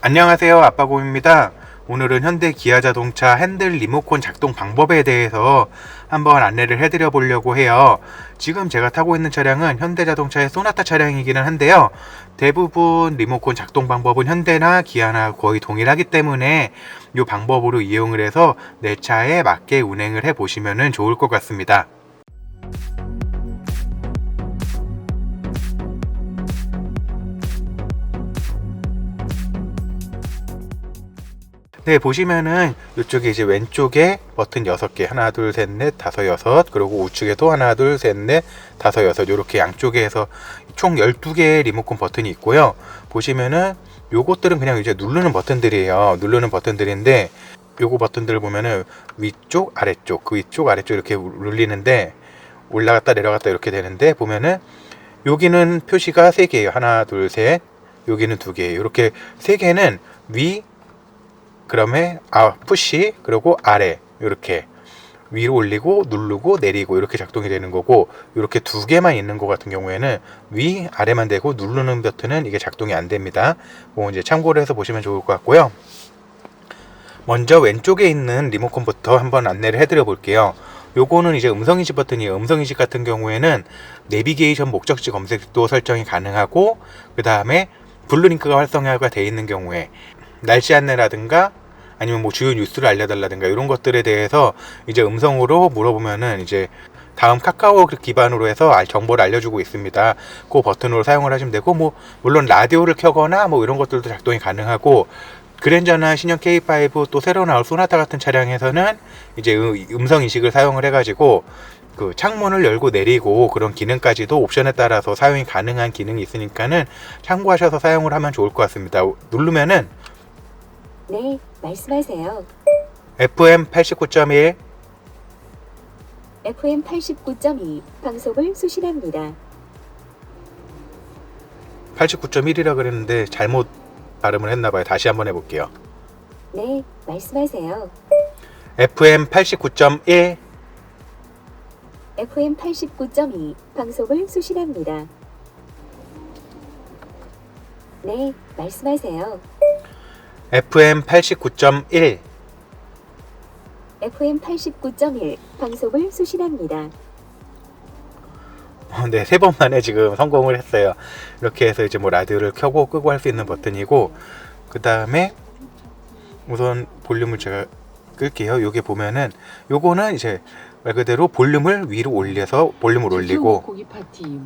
안녕하세요 아빠곰입니다. 오늘은 현대 기아자동차 핸들 리모컨 작동 방법에 대해서 한번 안내를 해드려 보려고 해요. 지금 제가 타고 있는 차량은 현대자동차의 소나타 차량이기는 한데요. 대부분 리모컨 작동 방법은 현대나 기아나 거의 동일하기 때문에 이 방법으로 이용을 해서 내 차에 맞게 운행을 해 보시면 좋을 것 같습니다 네, 보시면은 이쪽에 이제 왼쪽에 버튼 6개, 하나, 둘, 셋, 넷, 다섯, 여섯, 그리고 우측에도 하나, 둘, 셋, 넷, 다섯, 여섯, 이렇게 양쪽에 해서 총 12개의 리모컨 버튼이 있고요. 보시면은 요것들은 그냥 이제 누르는 버튼들이에요. 누르는 버튼들인데 요거 버튼들을 보면은 위쪽, 아래쪽, 그 위쪽, 아래쪽 이렇게 눌리는데 올라갔다 내려갔다 이렇게 되는데 보면은 여기는 표시가 3개예요. 하나, 둘, 셋. 여기는 2개예요. 이렇게 3개는 위, 그다음에 아 푸시 그리고 아래 이렇게 위로 올리고 누르고 내리고 이렇게 작동이 되는 거고 이렇게 두 개만 있는 것 같은 경우에는 위 아래만 되고 누르는 버튼은 이게 작동이 안 됩니다. 뭐 이제 참고를 해서 보시면 좋을 것 같고요. 먼저 왼쪽에 있는 리모컨부터 한번 안내를 해드려 볼게요. 요거는 이제 음성인식 버튼이에요. 음성인식 같은 경우에는 내비게이션 목적지 검색도 설정이 가능하고 그 다음에 블루링크가 활성화가 되어 있는 경우에 날씨 안내라든가 아니면 뭐 주요 뉴스를 알려달라든가 이런 것들에 대해서 이제 음성으로 물어보면은 이제 다음 카카오 기반으로 해서 알- 정보를 알려주고 있습니다. 그 버튼으로 사용을 하시면 되고 뭐 물론 라디오를 켜거나 뭐 이런 것들도 작동이 가능하고 그랜저나 신형 K5 또 새로 나올 소나타 같은 차량에서는 이제 음- 음성 인식을 사용을 해가지고 그 창문을 열고 내리고 그런 기능까지도 옵션에 따라서 사용이 가능한 기능이 있으니까는 참고하셔서 사용을 하면 좋을 것 같습니다. 누르면은 네, 말씀하세요. FM 89.1 FM 89.2 방송을 수신합니다. 89.1이라 그랬는데 잘못 발음을 했나 봐요. 다시 한번 해볼게요. 네, 말씀하세요. FM 89.1 FM 89.2 방송을 수신합니다. 네, 말씀하세요. FM 89.1 FM 89.1 방송을 수신합니다. 어, 네, 세 번 만에 지금 성공을 했어요. 이렇게 해서 이제 뭐 라디오를 켜고 끄고 할 수 있는 버튼이고, 그 다음에 우선 볼륨을 제가 끌게요. 요게 보면은, 요거는 이제 말 그대로 볼륨을 위로 올려서 볼륨을 올리고,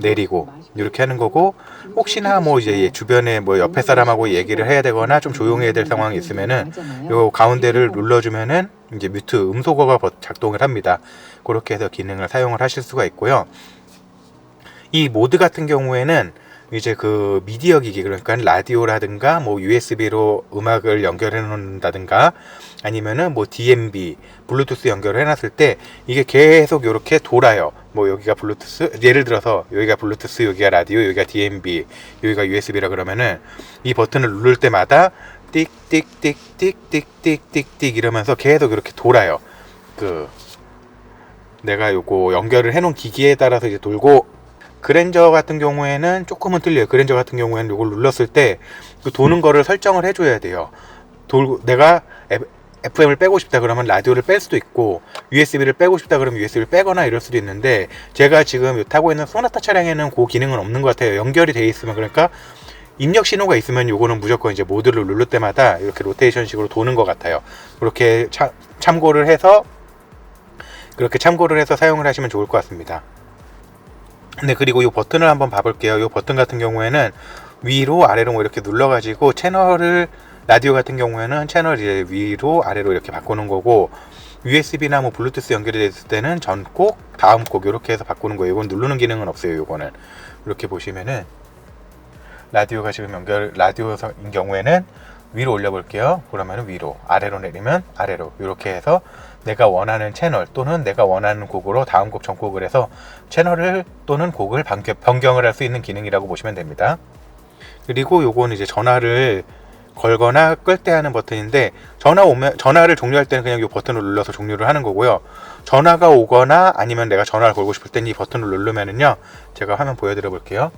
내리고, 이렇게 하는 거고, 혹시나 뭐 이제 주변에 뭐 옆에 사람하고 얘기를 해야 되거나 좀 조용해야 될 상황이 있으면은, 요 가운데를 눌러주면은 이제 뮤트 음소거가 버- 작동을 합니다. 그렇게 해서 기능을 사용을 하실 수가 있고요. 이 모드 같은 경우에는 이제 그 미디어 기기 그러니까 라디오라든가 뭐 USB로 음악을 연결해 놓는다든가 아니면은 뭐 DMB 블루투스 연결을 해놨을 때 이게 계속 이렇게 돌아요. 뭐 여기가 블루투스 예를 들어서 여기가 블루투스 여기가 라디오 여기가 DMB 여기가 USB라 그러면은 이 버튼을 누를 때마다 띡띡띡띡띡띡띡 이러면서 계속 이렇게 돌아요. 그 내가 요거 연결을 해 놓은 기기에 따라서 이제 돌고 그랜저 같은 경우에는 조금은 틀려요. 그랜저 같은 경우에는 이걸 눌렀을 때 그 도는 거를 설정을 해줘야 돼요. 돌고 내가 FM을 빼고 싶다 그러면 라디오를 뺄 수도 있고 USB를 빼고 싶다 그러면 USB를 빼거나 이럴 수도 있는데 제가 지금 타고 있는 소나타 차량에는 그 기능은 없는 것 같아요. 연결이 돼 있으면 그러니까 입력 신호가 있으면 요거는 무조건 이제 모드를 누를 때마다 이렇게 로테이션식으로 도는 것 같아요. 그렇게 차- 참고를 해서 그렇게 참고를 해서 사용을 하시면 좋을 것 같습니다. 네 그리고 이 버튼을 한번 봐볼게요. 이 버튼 같은 경우에는 위로 아래로 뭐 이렇게 눌러가지고 채널을 라디오 같은 경우에는 채널 이제 위로 아래로 이렇게 바꾸는 거고 USB나 뭐 블루투스 연결이 됐을 때는 전 곡 다음 곡 이렇게 해서 바꾸는 거예요. 이건 누르는 기능은 없어요. 이거는 이렇게 보시면은 라디오가 지금 연결 라디오인 경우에는 위로 올려볼게요. 그러면 위로 아래로 내리면 아래로 이렇게 해서 내가 원하는 채널 또는 내가 원하는 곡으로 다음 곡 전곡을 해서 채널을 또는 곡을 변경- 변경을 할 수 있는 기능이라고 보시면 됩니다. 그리고 요거는 이제 전화를 걸거나 끌 때 하는 버튼인데 전화 오면 전화를 종료할 때는 그냥 이 버튼을 눌러서 종료를 하는 거고요. 전화가 오거나 아니면 내가 전화를 걸고 싶을 때는 이 버튼을 누르면은요. 제가 화면 보여드려 볼게요.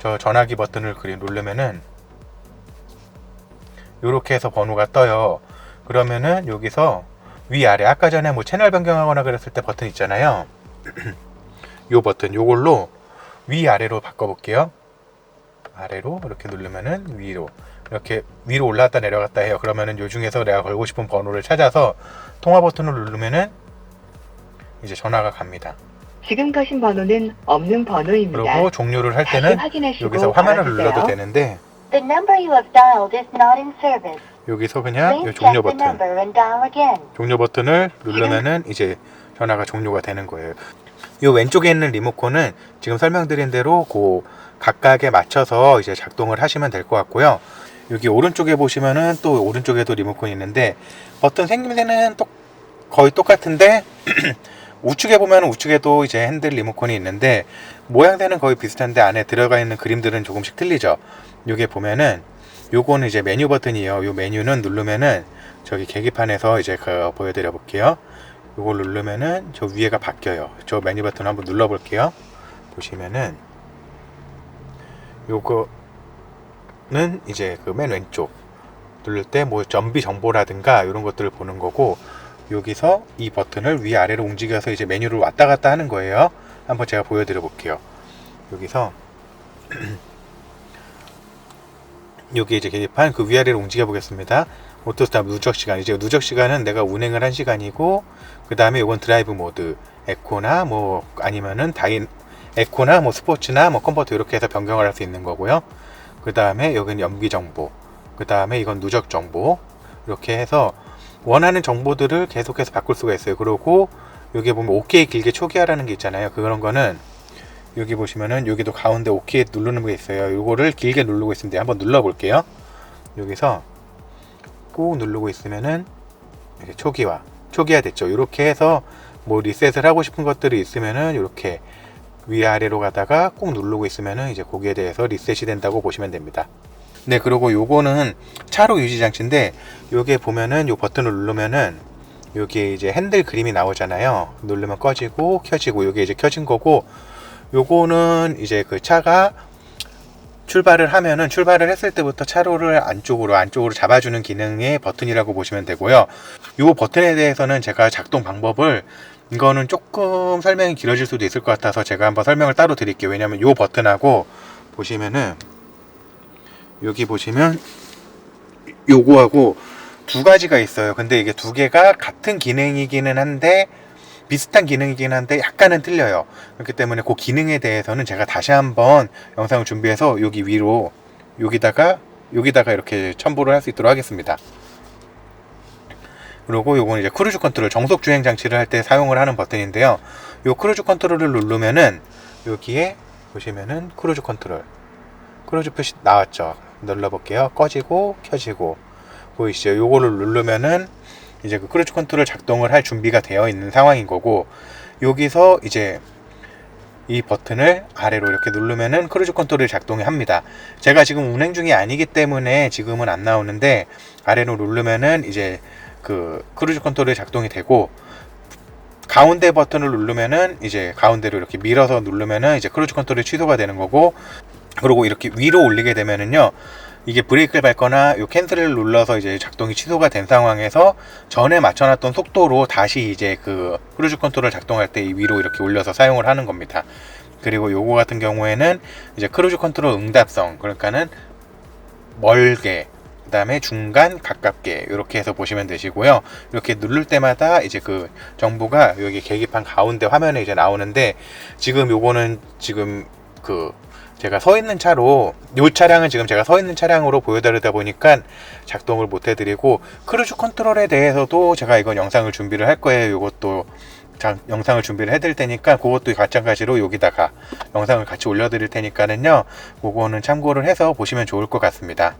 저 전화기 버튼을 그리 누르면은 이렇게 해서 번호가 떠요. 그러면은 여기서 위아래 아까 전에 뭐 채널 변경하거나 그랬을 때 버튼 있잖아요. 요 버튼 요걸로 위아래로 바꿔볼게요. 아래로 이렇게 누르면은 위로 이렇게 위로 올라갔다 내려갔다 해요. 그러면은 요 중에서 내가 걸고 싶은 번호를 찾아서 통화 버튼을 누르면은 이제 전화가 갑니다. 지금 거신 번호는 없는 번호입니다. 그리고 종료를 할 때는 여기서 화면을. 눌러도 되는데 The number you have dialed is not in service. 여기서 그냥 요 Please 종료 the 버튼 number and dial again. 종료 버튼을 누르면은 이제 전화가 종료가 되는 거예요. 이 왼쪽에 있는 리모컨은 지금 설명드린 대로 그 각각에 맞춰서 이제 작동을 하시면 될 것 같고요. 여기 오른쪽에 보시면은 또 오른쪽에도 리모컨이 있는데 버튼 생김새는 또 거의 똑같은데 우측에 보면 우측에도 이제 핸들 리모컨이 있는데 모양새는 거의 비슷한데 안에 들어가 있는 그림들은 조금씩 틀리죠. 요게 보면은 요거는 이제 메뉴 버튼이에요. 요 메뉴는 누르면은 저기 계기판에서 이제 그 보여드려 볼게요. 요걸 누르면은 저 위에가 바뀌어요. 저 메뉴 버튼 한번 눌러 볼게요. 보시면은 요거는 이제 그 맨 왼쪽 누를 때 뭐 전비 정보라든가 이런 것들을 보는 거고 여기서 이 버튼을 위아래로 움직여서 이제 메뉴를 왔다 갔다 하는 거예요. 한번 제가 보여드려 볼게요. 여기서 여기 이제 계기판 그 위아래로 움직여 보겠습니다. 오토스탑 누적 시간 이제 누적 시간은 내가 운행을 한 시간이고 그 다음에 이건 드라이브 모드 에코나 뭐 아니면은 다인 에코나 뭐 스포츠나 뭐 컴포트 이렇게 해서 변경을 할 수 있는 거고요. 그 다음에 여기는 연기 정보 그 다음에 이건 누적 정보 이렇게 해서 원하는 정보들을 계속해서 바꿀 수가 있어요. 그리고 여기 보면 OK 길게 초기화라는 게 있잖아요. 그런 거는 여기 보시면은 여기도 가운데 OK 누르는 게 있어요. 요거를 길게 누르고 있으면 한번 눌러 볼게요. 여기서 꾹 누르고 있으면은 이렇게 초기화 초기화 됐죠. 이렇게 해서 뭐 리셋을 하고 싶은 것들이 있으면은 이렇게 위아래로 가다가 꾹 누르고 있으면은 이제 거기에 대해서 리셋이 된다고 보시면 됩니다. 네, 그리고 요거는 차로 유지 장치인데 요게 보면은 요 버튼을 누르면은 요게 이제 핸들 그림이 나오잖아요. 누르면 꺼지고 켜지고 요게 이제 켜진 거고 요거는 이제 그 차가 출발을 하면은 출발을 했을 때부터 차로를 안쪽으로 안쪽으로 잡아주는 기능의 버튼이라고 보시면 되고요. 요 버튼에 대해서는 제가 작동 방법을 이거는 조금 설명이 길어질 수도 있을 것 같아서 제가 한번 설명을 따로 드릴게요. 왜냐면 요 버튼하고 보시면은 여기 보시면 요거하고 두 가지가 있어요. 근데 이게 두 개가 같은 기능이기는 한데 비슷한 기능이긴 한데 약간은 틀려요. 그렇기 때문에 그 기능에 대해서는 제가 다시 한번 영상을 준비해서 여기 위로 여기다가 여기다가 이렇게 첨부를 할 수 있도록 하겠습니다. 그리고 요거는 이제 크루즈 컨트롤 정속 주행 장치를 할 때 사용을 하는 버튼인데요. 요 크루즈 컨트롤을 누르면은 여기에 보시면은 크루즈 컨트롤 크루즈 표시 나왔죠. 눌러볼게요. 꺼지고 켜지고 보이시죠? 요거를 누르면은 이제 그 크루즈 컨트롤 작동을 할 준비가 되어 있는 상황인 거고 여기서 이제 이 버튼을 아래로 이렇게 누르면은 크루즈 컨트롤이 작동이 합니다. 제가 지금 운행 중이 아니기 때문에 지금은 안 나오는데 아래로 누르면은 이제 그 크루즈 컨트롤이 작동이 되고 가운데 버튼을 누르면은 이제 가운데로 이렇게 밀어서 누르면은 이제 크루즈 컨트롤이 취소가 되는 거고 그리고 이렇게 위로 올리게 되면은요 이게 브레이크를 밟거나 요 캔슬을 눌러서 이제 작동이 취소가 된 상황에서 전에 맞춰놨던 속도로 다시 이제 그 크루즈 컨트롤 작동할 때 이 위로 이렇게 올려서 사용을 하는 겁니다. 그리고 요거 같은 경우에는 이제 크루즈 컨트롤 응답성 그러니까는 멀게 그 다음에 중간 가깝게 이렇게 해서 보시면 되시고요. 이렇게 누를 때마다 이제 그 정보가 여기 계기판 가운데 화면에 이제 나오는데 지금 요거는 지금 그 제가 서 있는 차로 요 차량은 지금 제가 서 있는 차량으로 보여드리다 보니까 작동을 못 해드리고 크루즈 컨트롤에 대해서도 제가 이건 영상을 준비를 할 거예요. 요것도 자, 영상을 준비를 해드릴 테니까 그것도 마찬가지로 여기다가 영상을 같이 올려드릴 테니까는요. 그거는 참고를 해서 보시면 좋을 것 같습니다.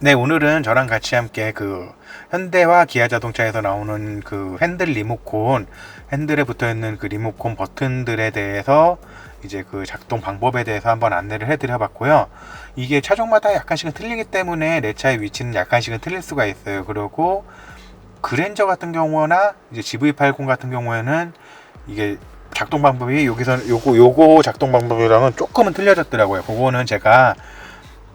네, 오늘은 저랑 같이 함께 그 현대와 기아 자동차에서 나오는 그 핸들 리모콘, 핸들에 붙어 있는 그 리모콘 버튼들에 대해서 이제 그 작동 방법에 대해서 한번 안내를 해드려 봤고요. 이게 차종마다 약간씩은 틀리기 때문에 내 차의 위치는 약간씩은 틀릴 수가 있어요. 그리고 그랜저 같은 경우나 이제 GV80 같은 경우에는 이게 작동 방법이 여기서 요거 요거 작동 방법이랑은 조금은 틀려졌더라고요. 그거는 제가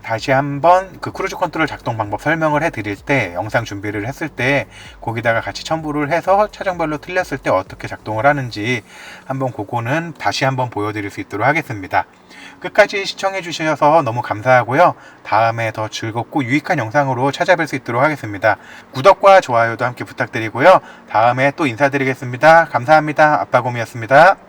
다시 한번 그 크루즈 컨트롤 작동 방법 설명을 해드릴 때 영상 준비를 했을 때 거기다가 같이 첨부를 해서 차종별로 틀렸을 때 어떻게 작동을 하는지 한번 그거는 다시 한번 보여드릴 수 있도록 하겠습니다. 끝까지 시청해 주셔서 너무 감사하고요. 다음에 더 즐겁고 유익한 영상으로 찾아뵐 수 있도록 하겠습니다. 구독과 좋아요도 함께 부탁드리고요. 다음에 또 인사드리겠습니다. 감사합니다. 아빠곰이었습니다.